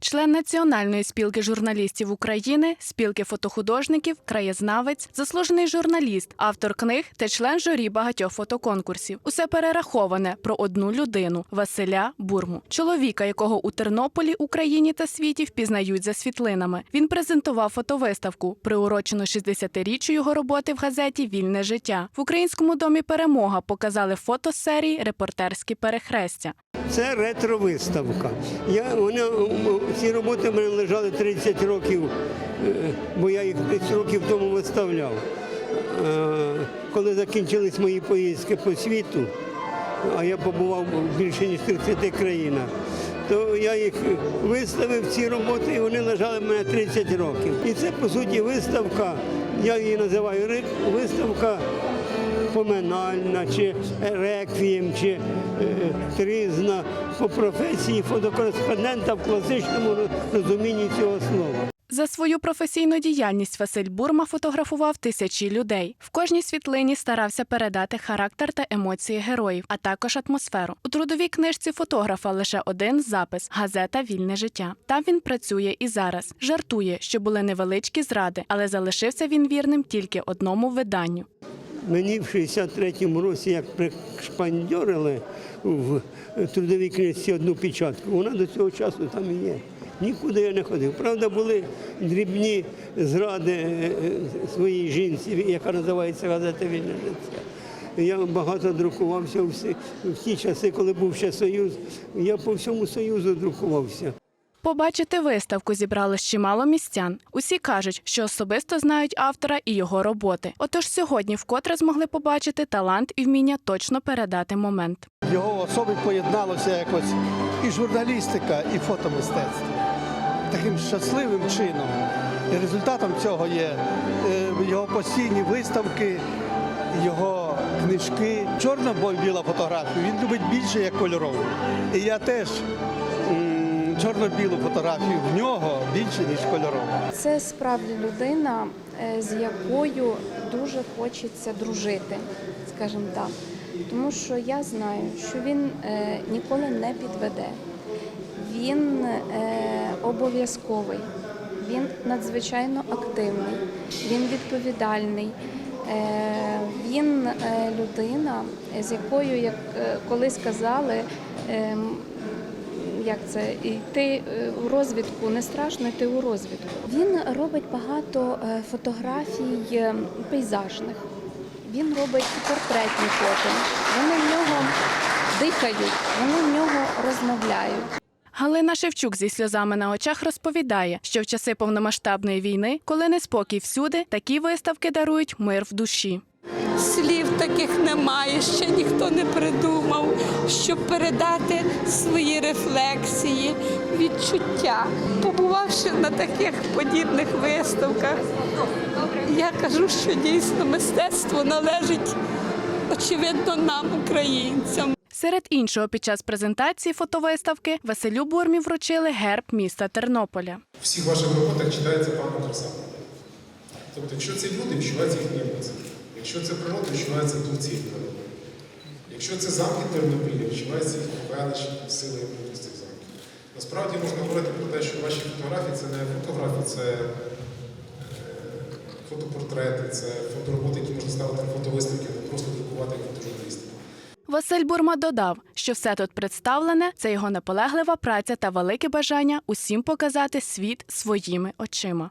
член Національної спілки журналістів України, спілки фотохудожників, краєзнавець, заслужений журналіст, автор книг та член журі багатьох фотоконкурсів. Усе перераховане про одну людину Василя Бурму, чоловіка, якого у Тернополі, Україні та світі впізнають за світлинами. Він презентував фотовиставку, приурочену 60-річчю його роботи в газеті Вільне життя. В українському домі Перемога показали фото серії Репортерські перехрестя. Це ретро-виставка. Я, вона, ці роботи мене лежали 30 років, е, бо я їх 30 років тому виставляв. Е, Коли закінчились мої поїздки по світу, а я побував більше ніж 30 країнах, то я їх виставив ці роботи, і вони лежали в мене 30 років. І це, по суті, виставка, я її називаю виставка поминальна, чи реквієм, чи е, тризна по професії фотокореспондента в класичному розумінні цього слова. За свою професійну діяльність Василь Бурма фотографував тисячі людей. В кожній світлині старався передати характер та емоції героїв, а також атмосферу. У трудовій книжці фотографа лише один запис газета Вільне життя. Там він працює і зараз. Жартує, що були невеличкі зради, але залишився він вірним тільки одному виданню. Мені в 63-му році, як пришпандьорили в трудовій книжці одну печатку, вона до цього часу там і є. Нікуди я не ходив. Правда, були дрібні зради е, е, своїй жінці, яка називається газета Вільне життя. Я багато друкувався в ті часи, коли був ще Союз. Я по всьому Союзу друкувався. Побачити виставку зібралось чимало містян. Усі кажуть, що особисто знають автора і його роботи. Отож сьогодні вкотре змогли побачити талант і вміння точно передати момент. Його особі поєдналося якось і журналістика, і фотомистецтво. Таким щасливим чином. І результатом цього є е, його постійні виставки, його книжки. Чорна бо біла фотографія, він любить більше як кольорову. І я теж чорно-білу фотографію в нього більше, ніж кольорову. Це справді людина, е, з якою дуже хочеться дружити, скажімо так. Тому що я знаю, що він е, ніколи не підведе. Він е, обов'язковий, він надзвичайно активний, він відповідальний. Він людина, з якою, як колись казали, ем, як це йти е, у розвідку, не страшно йти у розвідку. Він робить багато е, фотографій е, пейзажних. Він робить портретні фото. Вони в нього дихають, вони в нього розмовляють. Галина Шевчук зі сльозами на очах розповідає, що в часи повномасштабної війни, коли неспокій всюди, такі виставки дарують мир в душі. Слів таких немає, ще ніхто не придумав, щоб передати свої рефлексії, відчуття. Побувавши на таких подібних виставках, я кажу, що дійсно мистецтво належить, очевидно, нам, українцям. Серед іншого, під час презентації фотовиставки Василю Бурмі вручили герб міста Тернополя. В всіх ваших роботах читається певна краса. Тобто, якщо це люди, відчувається їхні емоції. Якщо це природа, відчувається дух цієї природи. Якщо це замки Тернопілля, відчувається їхня велич, сила і мудрість цих замків. Насправді можна говорити про те, що ваші фотографії це не фотографії, це е, фотопортрети, це фотороботи, які можна ставити на фотовиставки, не просто друкувати як фотожурналістів. Василь Бурма додав, що все тут представлене це його наполеглива праця та велике бажання усім показати світ своїми очима.